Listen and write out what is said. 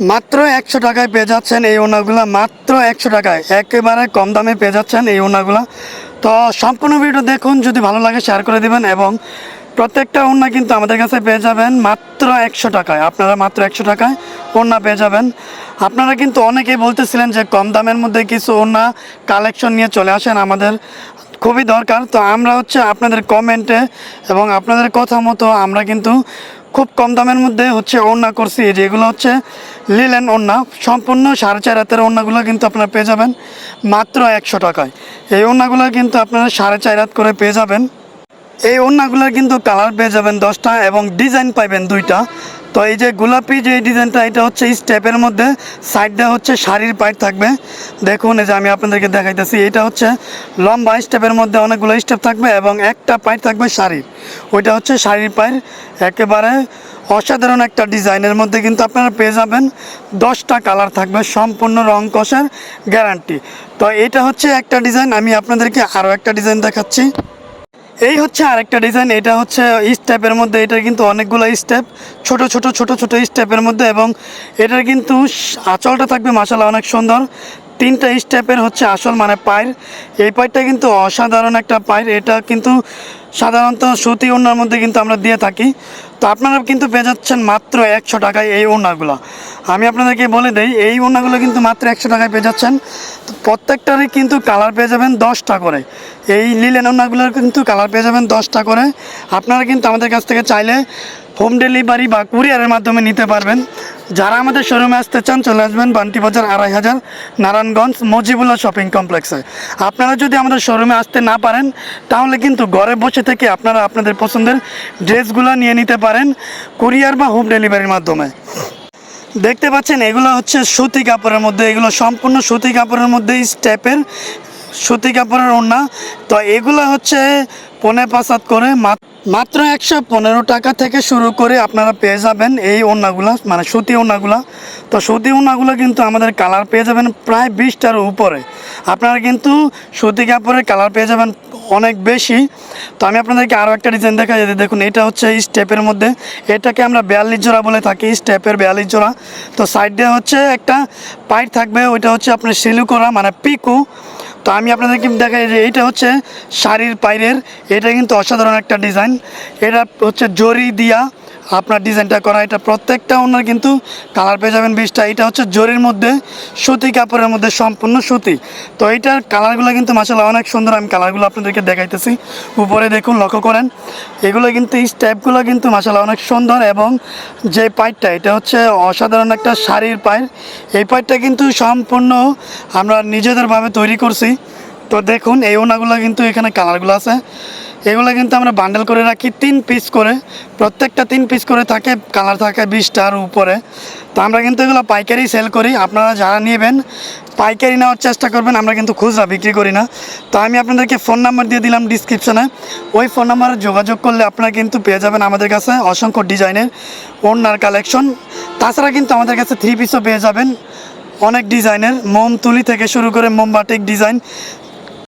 মাত্র একশো টাকায় পেয়ে যাচ্ছেন এই ওনাগুলো, মাত্র একশো টাকায়। একেবারে কম দামে পেয়ে যাচ্ছেন এই ওনাগুলো। তো সম্পূর্ণ ভিডিও দেখুন, যদি ভালো লাগে শেয়ার করে দিবেন এবং প্রত্যেকটা ওড়না কিন্তু আমাদের কাছে পেয়ে যাবেন মাত্র একশো টাকায়। আপনারা মাত্র একশো টাকায় ওড়না পেয়ে যাবেন। আপনারা কিন্তু অনেকেই বলতেছিলেন যে কম দামের মধ্যে কিছু ওড়না কালেকশন নিয়ে চলে আসেন আমাদের। খুবই দরকার। তো আমরা হচ্ছে আপনাদের কমেন্টে এবং আপনাদের কথা মতো আমরা কিন্তু খুব কম দামের মধ্যে হচ্ছে ওড়না করছি। যেগুলো হচ্ছে লিলেন ওড়না। সম্পূর্ণ সাড়ে চার হাতের ওড়নাগুলো কিন্তু আপনারা পেয়ে যাবেন মাত্র একশো টাকায়। এই ওড়নাগুলো কিন্তু আপনারা সাড়ে চার হাত করে পেয়ে যাবেন। এই ওড়নাগুলোর কিন্তু কালার পেয়ে যাবেন দশটা এবং ডিজাইন পাইবেন দুইটা। তো এই যে গোলাপি যে ডিজাইনটা, এটা হচ্ছে স্টেপের মধ্যে, সাইডটা হচ্ছে শাড়ির পাইট থাকবে। দেখুন, এই যে আমি আপনাদেরকে দেখাইতেছি, এটা হচ্ছে লম্বা স্টেপের মধ্যে অনেকগুলো স্টেপ থাকবে এবং একটা পাইট থাকবে শাড়ির। ওইটা হচ্ছে শাড়ির পাইর একেবারে অসাধারণ একটা ডিজাইনের মধ্যে কিন্তু আপনারা পেয়ে যাবেন। দশটা কালার থাকবে, সম্পূর্ণ রং কষের গ্যারান্টি। তো এটা হচ্ছে একটা ডিজাইন, আমি আপনাদেরকে আরও একটা ডিজাইন দেখাচ্ছি। এই হচ্ছে আরেকটা ডিজাইন এটা হচ্ছে স্টেপের মধ্যে এটা কিন্তু অনেকগুলো স্টেপ ছোট ছোট ছোট ছোট স্টেপের মধ্যে এবং এটার কিন্তু আঁচলটা থাকবে মাসালা অনেক সুন্দর। তিনটা স্টেপের হচ্ছে আসল মানে পায়ের। এই পায়েরটা কিন্তু অসাধারণ একটা পায়ের, এটা কিন্তু সাধারণত সুতি ওড়নার মধ্যে কিন্তু আমরা দিয়ে থাকি। তো আপনারা কিন্তু পেয়ে যাচ্ছেন মাত্র একশো টাকায় এই ওনাগুলো আমি আপনাদেরকে বলে দিই, এই ওনাগুলো কিন্তু মাত্র একশো টাকায় পেয়ে যাচ্ছেন তো প্রত্যেকটারই কিন্তু কালার পেয়ে যাবেন দশটা করে। এই লিলেন ওনাগুলোর কিন্তু কালার পেয়ে যাবেন দশটা করে। আপনারা কিন্তু আমাদের কাছ থেকে চাইলে হোম ডেলিভারি বা কুরিয়ারের মাধ্যমে নিতে পারবেন। যারা আমাদের শোরুমে আসতে চান, চলে আসবেন বান্টি বাজার আড়াই হাজার, নারায়ণগঞ্জ মজিবুল্লাহ শপিং কমপ্লেক্সে। আপনারা যদি আমাদের শোরুমে আসতে না পারেন, তাহলে কিন্তু ঘরে বসে থেকে আপনারা আপনাদের পছন্দের ড্রেসগুলো নিয়ে নিতে পারেন কুরিয়ার বা হোম ডেলিভারির মাধ্যমে। দেখতে পাচ্ছেন, এগুলো হচ্ছে সুতি কাপড়ের মধ্যে, এগুলো সম্পূর্ণ সুতি কাপড়ের মধ্যে স্টেপের সুতি কাপড়ের ওড়না। তো এগুলো হচ্ছে পনে পাঁচাত করে। মাত- মাত্র একশো পনেরো টাকা থেকে শুরু করে আপনারা পেয়ে যাবেন এই ওড়নাগুলো মানে সুতি ওড়নাগুলো। তো সুতি ওড়নাগুলো কিন্তু আমাদের কালার পেয়ে যাবেন প্রায় বিশটার উপরে। আপনারা কিন্তু সুতি কাপড়ের কালার পেয়ে যাবেন অনেক বেশি। তো আমি আপনাদেরকে আরও একটা ডিজাইন দেখা যেতে দেখুন, এটা হচ্ছে স্টেপের মধ্যে। এটাকে আমরা বিয়াল্লিশ জোড়া বলে থাকি, স্টেপের বিয়াল্লিশ জোড়া। তো সাইডে হচ্ছে একটা পাইট থাকবে, ওইটা হচ্ছে আপনার সিলু করা মানে পিকু। তো আমি আপনাদেরকে দেখাই যে এইটা হচ্ছে শাড়ির পাইরের, এটা কিন্তু অসাধারণ একটা ডিজাইন। এটা হচ্ছে জরি দিয়া আপনার ডিজাইনটা করা, এটা প্রত্যেকটা ওনার কিন্তু কালার পেয়ে যাবেন বিশটা। এটা হচ্ছে জরির মধ্যে, সুতি কাপড়ের মধ্যে সম্পূর্ণ সুতি। তো এইটার কালারগুলো কিন্তু মাসাল্লাহ অনেক সুন্দর, আমি কালারগুলো আপনাদেরকে দেখাইতেছি। উপরে দেখুন, লক্ষ্য করেন, এগুলো কিন্তু এই স্টেপগুলো কিন্তু মাসাল্লাহ অনেক সুন্দর এবং যে পাইটটা, এটা হচ্ছে অসাধারণ একটা শাড়ির পাইর এই পাইটটা কিন্তু সম্পূর্ণ আমরা নিজেদেরভাবে তৈরি করছি। তো দেখুন, এই ওনাগুলো কিন্তু এখানে কালারগুলো আছে। এগুলো কিন্তু আমরা বান্ডেল করে রাখি, তিন পিস করে। প্রত্যেকটা তিন পিস করে থাকে কালার থাকে বিশটার উপরে। তো আমরা কিন্তু এগুলো পাইকারি সেল করি, আপনারা যারা নেবেন, পাইকারি নেওয়ার চেষ্টা করবেন, আমরা কিন্তু খুচরা বিক্রি করি না। তো আমি আপনাদেরকে ফোন নাম্বার দিয়ে দিলাম ডিসক্রিপশনে ওই ফোন নাম্বারে যোগাযোগ করলে আপনারা কিন্তু পেয়ে যাবেন আমাদের কাছে অসংখ্য ডিজাইনের ওড়নার কালেকশন তাছাড়া কিন্তু আমাদের কাছে থ্রি পিসও পেয়ে যাবেন। অনেক ডিজাইনের মোম তুলি থেকে শুরু করে মোমবাটিক ডিজাইন